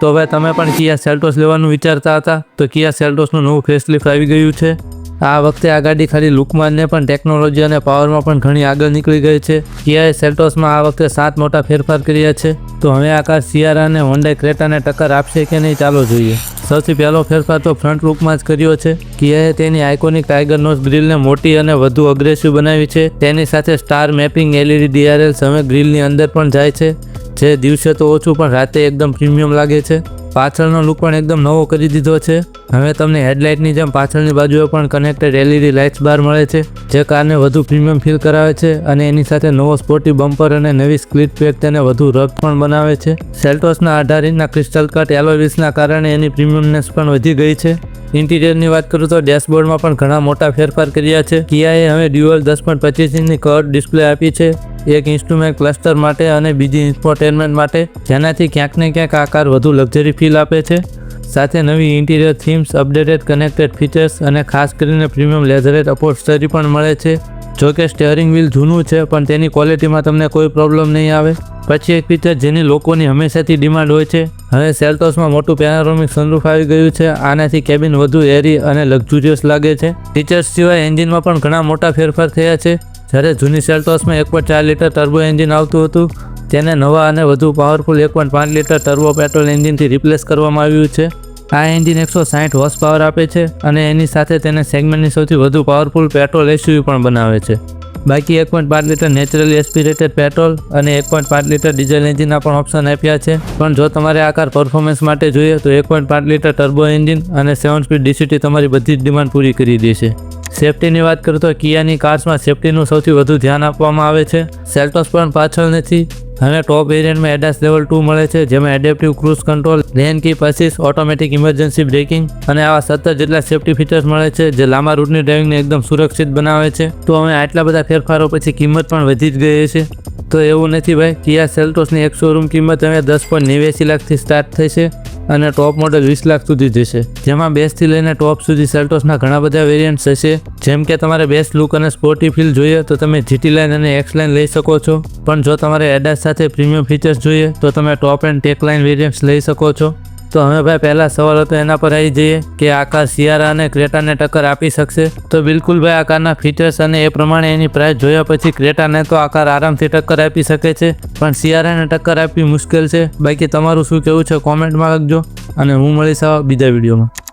તો હવે તમે પણ કિયા સેલ્ટોસ લેવાનું વિચારતા હતા? તો કિયા સેલ્ટોસનું નવું ફેસલિફ્ટ આવી ગયું છે. આ વખતે આ ગાડી ખાલી લુકમાં પણ ટેકનોલોજી અને પાવરમાં પણ ઘણી આગળ નીકળી ગઈ છે. કિયાએ સેલ્ટોસમાં આ વખતે સાત મોટા ફેરફાર કર્યા છે. તો હવે આ કાર સિયારા અને હોન્ડાઈ ક્રેટાને ટક્કર આપશે કે નહીં ચાલો જોઈએ. સૌથી પહેલો ફેરફાર તો ફ્રન્ટ લુકમાં જ કર્યો છે. કિયાએ તેની આઇકોનિક ટાઈગર નોઝ ગ્રીલને મોટી અને વધુ અગ્રેસિવ બનાવી છે. તેની સાથે સ્ટાર મેપિંગ એલઈડી ડીઆરએલ હવે ગ્રીલની અંદર પણ જાય છે. જે દિવસે તો ઓછું, પણ રાતે એકદમ પ્રીમિયમ લાગે છે. પાછળનો લુક પણ એકદમ નવો કરી દીધો છે. હવે તમને હેડલાઇટની જેમ પાછળની બાજુએ પણ કનેક્ટેડ એલઈડી લાઇટ્સ બાર મળે છે, જે કારને વધુ પ્રીમિયમ ફીલ કરાવે છે અને એની સાથે નવો સ્પોર્ટી બમ્પર અને નવી સ્ક્રીટ પેક તેને વધુ રફ પણ બનાવે છે. સેલ્ટોસના અઢાર ઇંચના ક્રિસ્ટલ કટ એલોવિસના કારણે એની પ્રીમિયમનેસ પણ વધી ગઈ છે. ઇન્ટિરિયરની વાત કરું તો ડેશબોર્ડમાં પણ ઘણા મોટા ફેરફાર કર્યા છે. કિયાએ હવે ડ્યુઅલ દસ પોઈન્ટ પચીસ ઇંચની કર્વ ડિસ્પ્લે આપી છે. એક ઇન્સ્ટ્રુમેન્ટ ક્લસ્ટર માટે અને બીજી ઇન્ફોટેનમેન્ટ માટે, જેનાથી ક્યાંક ને ક્યાંક આ કાર વધુ લક્ઝરી ફીલ આપે છે. સાથે નવી interior themes updated connected features અને ખાસ કરીને પ્રીમિયમ લેઝરેટ અપોસ્ટરી પણ મળે છે. જો કે સ્ટેરિંગ વ્હીલ જૂનું છે, પણ તેની ક્વોલિટીમાં તમને કોઈ પ્રોબ્લેમ નહીં આવે. પછી એક ફીચર જેની લોકોની હંમેશાથી ડિમાન્ડ હોય છે. હવે સેલ્ટોસમાં મોટું પેનારોમિક સનરૂફ આવી ગયું છે, આનાથી કેબિન વધુ એરી અને લક્ઝુરિયસ લાગે છે. ફીચર્સ સિવાય એન્જિનમાં પણ ઘણા મોટા ફેરફાર થયા છે. જ્યારે જૂની સેલ્ટોસમાં એક પોઈન્ટ ચાર લીટર ટર્બો એન્જિન આવતું હતું, તેને નવા અને વધુ પાવરફુલ એક પોઈન્ટ પાંચ લીટર ટર્બો પેટ્રોલ એન્જિનથી રિપ્લેસ કરવામાં આવ્યું છે. આ એન્જિન એકસો સાઠ હોર્સ પાવર આપે છે અને એની સાથે તેને સેગમેન્ટની સૌથી વધુ પાવરફુલ પેટ્રોલ એસયુવી પણ બનાવે છે. બાકી એક પોઈન્ટ પાંચ લીટર નેચરલી એસ્પિરેટેડ પેટ્રોલ અને એક પોઈન્ટ પાંચ લીટર ડીઝલ એન્જિનના પણ ઓપ્શન આપ્યા છે. પણ જો તમારે આ કાર પરફોર્મન્સ માટે જોઈએ તો એક પોઈન્ટ પાંચ લીટર ટર્બો એન્જિન અને સેવન સ્પીડ ડીસીટી તમારી બધી જ ડિમાન્ડ પૂરી કરી દેશે. સેફટીની વાત કરું તો કિયાની કાર્સમાં સેફટીનું સૌથી વધુ ધ્યાન આપવામાં આવે છે. સેલ્ટોસ પણ પાછળ નથી. હવે ટોપ વેરિયન્ટમાં એડાસ લેવલ ટુ મળે છે, જેમાં adaptive cruise control lane keep પસીસ, automatic emergency braking અને આવા સત્તર જેટલા સેફટી ફીચર્સ મળે છે, જે લાંબા રૂટની ડ્રાઇવિંગને એકદમ સુરક્ષિત બનાવે છે. તો હવે આટલા બધા ફેરફારો પછી કિંમત પણ વધી જ ગઈ છે તો એવું નથી ભાઈ, કિયા સેલ્ટોસની એક શોરૂમ કિંમત હવે દસ પોઈન્ટ નેવ્યાસી લાખથી સ્ટાર્ટ થશે. અને ટોપ મોડલ વીસ લાખ સુધી જશે. જેમાં બેસથી લઈને ટોપ સુધી સેલ્ટોસના ઘણા બધા વેરિયન્ટ્સ હશે. જેમ કે તમારે બેસ્ટ લુક અને સ્પોર્ટી ફીલ જોઈએ તો તમે જીટી લાઇન અને એક્સ લાઇન લઈ શકો છો. પણ જો તમારે એડાસ સાથે પ્રીમિયમ ફીચર્સ જોઈએ તો તમે top end tech line variants લઈ શકો છો. તો હવે ભાઈ, પહેલા સવાલ હતો એના પર આવી જઈએ કે આ કાર સિયારા અને ક્રેટાને ટક્કર આપી શકશે? તો બિલકુલ ભાઈ આ કારના ફીચર્સ અને એ પ્રમાણે એની પ્રાઇસ જોયા પછી ક્રેટાને તો આ કાર આરામથી ટક્કર આપી શકે છે. પણ સિયારાને ટક્કર આપવી મુશ્કેલ છે. બાકી તમારું શું કહેવું છે? કોમેન્ટમાં લખજો અને હું મળીશ બીજા વિડીયોમાં.